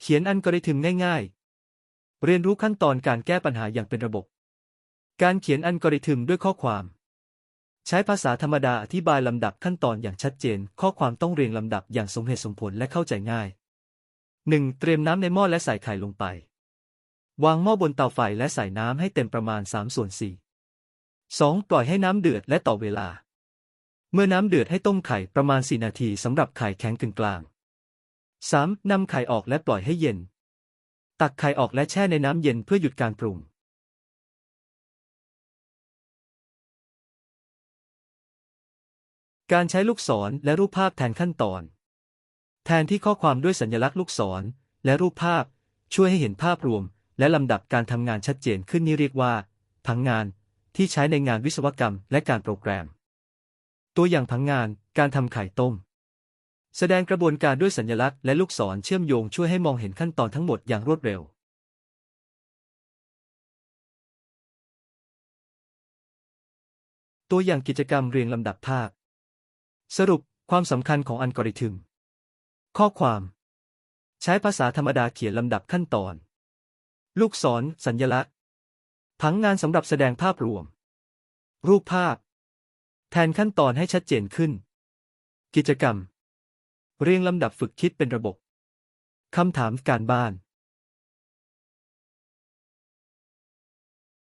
เขียนอัลกอริทึมง่ายๆ เรียนรู้ขั้นตอนการแก้ปัญหาอย่างเป็นระบบ การเขียนอัลกอริทึมด้วยข้อความ ใช้ภาษาธรรมดาอธิบายลำดับขั้นตอนอย่างชัดเจน ข้อความต้องเรียงลำดับอย่างสมเหตุสมผลและเข้าใจง่าย 1. เตรียมน้ำในหม้อและใส่ไข่ลงไป วางหม้อบนเตาไฟและใส่น้ำให้เต็มประมาณ3ส่วน4 2. ปล่อยให้น้ำเดือดและต่อเวลา เมื่อน้ำเดือดให้ต้มไข่ประมาณ 4 นาทีสำหรับไข่แข็งกึ่งกลาง 3. นำไข่ออกและปล่อยให้เย็น ตักไข่ออกและแช่ในน้ำเย็นเพื่อหยุดการปรุง การใช้ลูกศรและรูปภาพแทนขั้นตอน แทนที่ข้อความด้วยสัญลักษณ์ลูกศรและรูปภาพ ช่วยให้เห็นภาพรวม และลำดับการทำงานชัดเจนขึ้นนี่เรียกว่าผังงานที่ใช้ในงานวิศวกรรมและการโปรแกรม ตัวอย่างผังงานการทำไข่ต้ม แสดงกระบวนการด้วยสัญลักษณ์และลูกศรเชื่อมโยงช่วยให้มองเห็นขั้นตอนทั้งหมดอย่างรวดเร็ว ตัวอย่างกิจกรรมเรียงลำดับภาพ สรุปความสำคัญของอัลกอริทึม ข้อความ ใช้ภาษาธรรมดาเขียนลำดับขั้นตอน ลูกศร สัญลักษณ์ ผังงานสำหรับแสดงภาพรวม รูปภาพ แทนขั้นตอนให้ชัดเจนขึ้น กิจกรรม เรียงลำดับฝึกคิดเป็นระบบ คำถามการบ้าน